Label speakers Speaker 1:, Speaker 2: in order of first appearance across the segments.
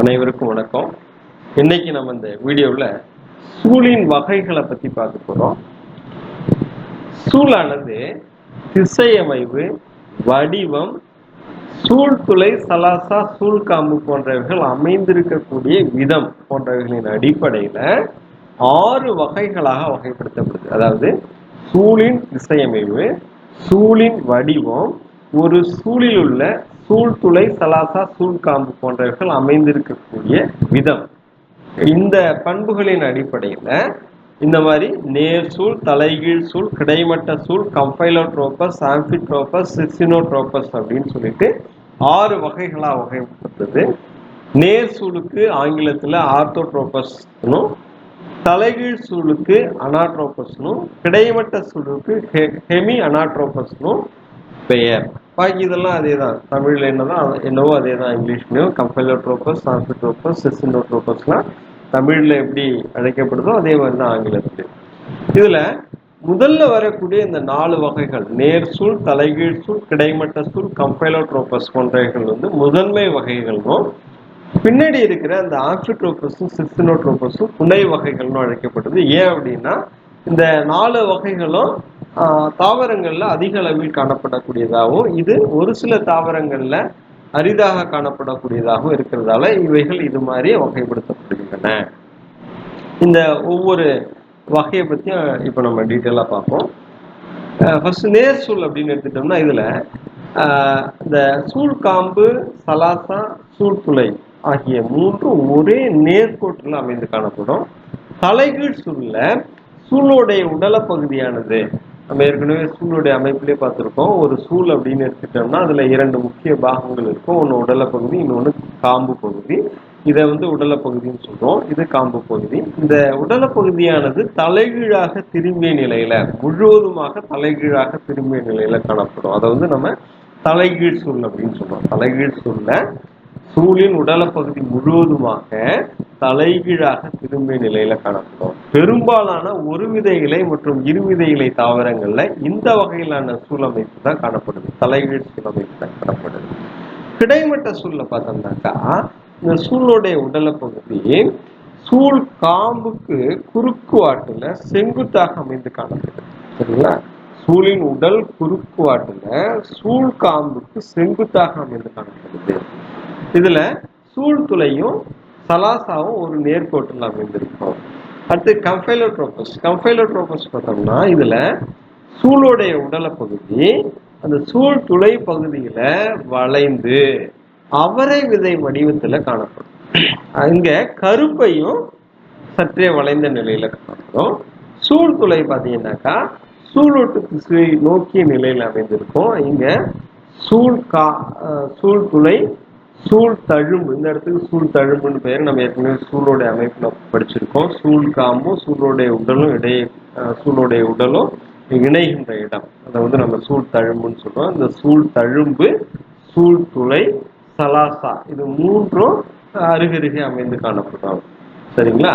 Speaker 1: அனைவருக்கும் வணக்கம். இன்னைக்கு நம்ம இந்த வீடியோவில் சூழின் வகைகளை பற்றி பார்க்க போகிறோம் சூழானது திசையமைவு வடிவம் சூழ்துளை சலாசா சூழ்காம்பு போன்றவைகள் அமைந்திருக்கக்கூடிய விதம் போன்றவைகளின் அடிப்படையில் ஆறு வகைகளாக வகைப்படுத்தப்படுது. அதாவது சூழின் திசையமைவு சூழின் வடிவம் ஒரு சூழில் உள்ள சூழ்துளை சலாசா சூழ்காம்பு போன்றவைகள் அமைந்திருக்கக்கூடிய விதம். இந்த பண்புகளின் அடிப்படையில் இந்த மாதிரி நேர் சூழ் தலைகீழ் சூழ் கிடைமட்ட சூழ் கம்பைலோட்ரோபஸ் ஆம்பிட்ரோபஸ் சிசினோட்ரோபஸ் அப்படின்னு சொல்லிட்டு ஆறு வகைகளாக வகைப்படுத்துது. நேர் சூழுக்கு ஆங்கிலத்தில் ஆர்த்தோட்ரோபஸ்னும் தலைகீழ் சூழுக்கு அனாட்ரோபஸ்னும் கிடைமட்ட சூழுக்கு ஹெமி அனாட்ரோபஸ்னும் பெயர். பாக்கி இதெல்லாம் அதே தான் தமிழில் என்னதான் என்னவோ அதே தான் இங்கிலீஷ்லையும் கம்பைலோட்ரோபஸ் ஆம்பிட்ரோபஸ் சிசினோட்ரோபஸ்லாம் தமிழில் எப்படி அழைக்கப்படுதோ அதே மாதிரி தான் ஆங்கிலத்தில். இதில் முதல்ல வரக்கூடிய இந்த நாலு வகைகள் நேர் சூழ் தலைகீழ் சூழ் கிடைமட்ட சூழ் கம்பைலோட்ரோபஸ் போன்றவைகள் வந்து முதன்மை வகைகளும் பின்னாடி இருக்கிற அந்த ஆக்சிட்ரோபஸும் சிஸ்டினோட்ரோபஸும் துணை வகைகள்னு அழைக்கப்படுது. ஏன் அப்படின்னா இந்த நாலு வகைகளும் தாவரங்களில் அதிக அளவில் காணப்படக்கூடியதாகவும் இது ஒரு சில தாவரங்களில் அரிதாக காணப்படக்கூடியதாகவும் இருக்கிறதால இவைகள் இது மாதிரி வகைப்படுத்தப்படுகின்றன. இந்த ஒவ்வொரு வகையை பற்றியும் இப்போ நம்ம டீட்டெயிலாக பார்ப்போம். ஃபர்ஸ்ட் நேர் சூழ் அப்படின்னு எடுத்துட்டோம்னா இதில் இந்த சூழ்காம்பு சலாசா சூழ்துளை ஆகிய மூன்றும் ஒரே நேர்கோட்டில் அமைந்து காணப்படும். தலைகீழ் சூழலில் சூழோடைய உடல பகுதியானது நம்ம ஏற்கனவே சூளுடைய அமைப்பிலே பார்த்துருக்கோம். ஒரு சூழ் அப்படின்னு எடுத்துட்டோம்னா அதில் இரண்டு முக்கிய பாகங்கள் இருக்கும். ஒன்று உடல பகுதி இன்னொன்று காம்பு பகுதி. இதை வந்து உடல பகுதின்னு சொல்கிறோம் இது காம்பு பகுதி. இந்த உடல பகுதியானது தலைகீழாக திரும்பிய நிலையில் முழுவதுமாக தலைகீழாக திரும்பிய நிலையில் காணப்படும். அதை வந்து நம்ம தலைகீழ் சூழ் அப்படின்னு சொல்கிறோம் தலைகீழ் சூழ்ல சூழின் உடல பகுதி முழுவதுமாக தலைகீழாக திரும்பிய நிலையில காணப்படும். பெரும்பாலான ஒரு வித இலை மற்றும் இருவித இலை தாவரங்கள்ல இந்த வகையிலான சூழமைப்பு தான் காணப்படுது. தலைகீழ் சூழமைப்பு தான் காணப்படுது. கிடைமட்ட சூழல பார்த்தோம்னாக்கா இந்த சூழலுடைய உடல பகுதி சூழ் காம்புக்கு குறுக்குவாட்டுல செங்குத்தாக அமைந்து காணப்படுது. சரிங்களா? சூழின் உடல் குறுக்குவாட்டுல சூழ் காம்புக்கு செங்குத்தாக அமைந்து காணப்படுது. இதுல சூழ்துளையும் சலாசாவும் ஒரு நேர்கோட்டில் அமைந்திருக்கும். அடுத்து கம்பைலோட்ரோபஸ். கம்பைலோட்ரோபஸ் பார்த்தோம்னா இதுல சூழோடைய உடலை பகுதி அந்த சூழ் துளை பகுதியில வளைந்து அவரை விதை வடிவத்துல காணப்படும். அங்க கருப்பையும் சற்றே வளைந்த நிலையில காணப்படும். சூழ் துளை பார்த்தீங்கன்னாக்கா சூழோட்டு திசையை நோக்கிய நிலையில் அமைந்திருக்கும். இங்க சூழ் கா சூழ் துளை சூழ் தழும்பு இந்த இடத்துக்கு சூழ் தழும்புன்னு பேர் நம்ம ஏற்கனவே சூழோடைய அமைப்பில் படிச்சிருக்கோம். சூழ் காம்பும் சூழோடைய உடலும் இடையே சூழோடைய உடலும் இணைகின்ற இடம். அதை வந்து நம்ம சூழ் தழும்புன்னு சொல்றோம். இந்த சூழ் தழும்பு சூழ் துளை சலாசா இது மூன்றும் அருகருகே அமைந்து காணப்படும். சரிங்களா?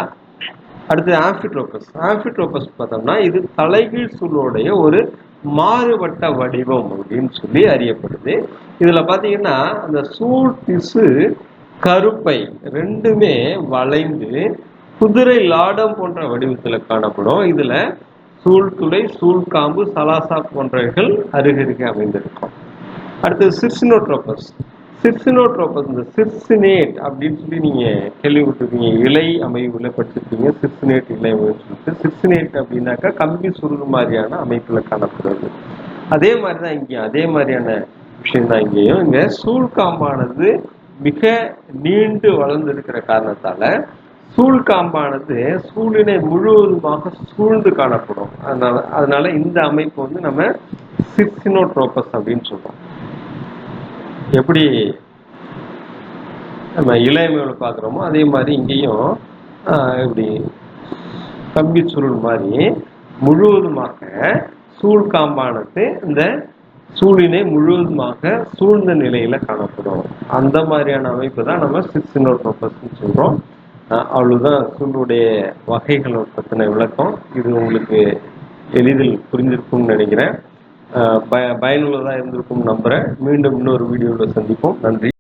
Speaker 1: அடுத்து ஆம்பிட்ரோபஸ் ஆம்பிட்ரோபஸ் பார்த்தோம்னா இது தலைகீழ் சூழோடைய ஒரு மாறுபட்ட வடிவம் அப்படின்னு சொல்லி அறியப்படுது. இதுல பாத்தீங்கன்னா அந்த சூழ் திசு கருப்பை ரெண்டுமே வளைந்து குதிரை லாடம் போன்ற வடிவத்துல காணப்படும். இதுல சூழ்துளை சூழ்காம்பு சலாசா போன்றவைகள் அருகருகே அமைந்திருக்கும். அடுத்து சிர்சினோட்ரோபஸ் சிர்சினோட்ரோபஸ் இந்த சிர்சினேட் அப்படின்னு சொல்லி நீங்க கேள்விப்பட்டிருக்கீங்க இலை அமைவுல படிச்சிருக்கீங்க சிர்சினேட் இலை அமைவு சொல்லிட்டு. சிர்சினேட் அப்படின்னாக்கா கம்பி சுருள் மாதிரியான அமைப்புல காணப்படுறது. அதே மாதிரிதான் இங்கேயும். அதே மாதிரியான விஷயம் தான் இங்கேயும். இங்க சூழ்காம்பானது மிக நீண்டு வளர்ந்திருக்கிற காரணத்தால சூழ்காம்பானது சூழினை முழுவதுமாக சூழ்ந்து காணப்படும். அதனால அதனால இந்த அமைப்பு வந்து நம்ம சிப்சினோட்ரோபஸ் அப்படின்னு சொல்றோம். எப்படி நம்ம இளையமையோட பார்க்குறோமோ அதே மாதிரி இங்கேயும் இப்படி கம்பி சுருள் மாதிரி முழுவதுமாக சூழ்காம்பானது இந்த சூழினை முழுவதுமாக சூழ்ந்த நிலையில காணப்படும். அந்த மாதிரியான அமைப்பு தான் நம்ம சிக்ஸினோட்ரோபஸ்ன்னு சொல்றோம். அவ்வளவுதான் சூழுடைய வகைகளை பற்றின விளக்கம். இது உங்களுக்கு எளிதில் புரிஞ்சிருக்கும்னு நினைக்கிறேன். பய பயனுள்ளதாக இருந்திருக்கும் நம்புகிறேன் மீண்டும் இன்னொரு வீடியோவில் சந்திப்போம். நன்றி.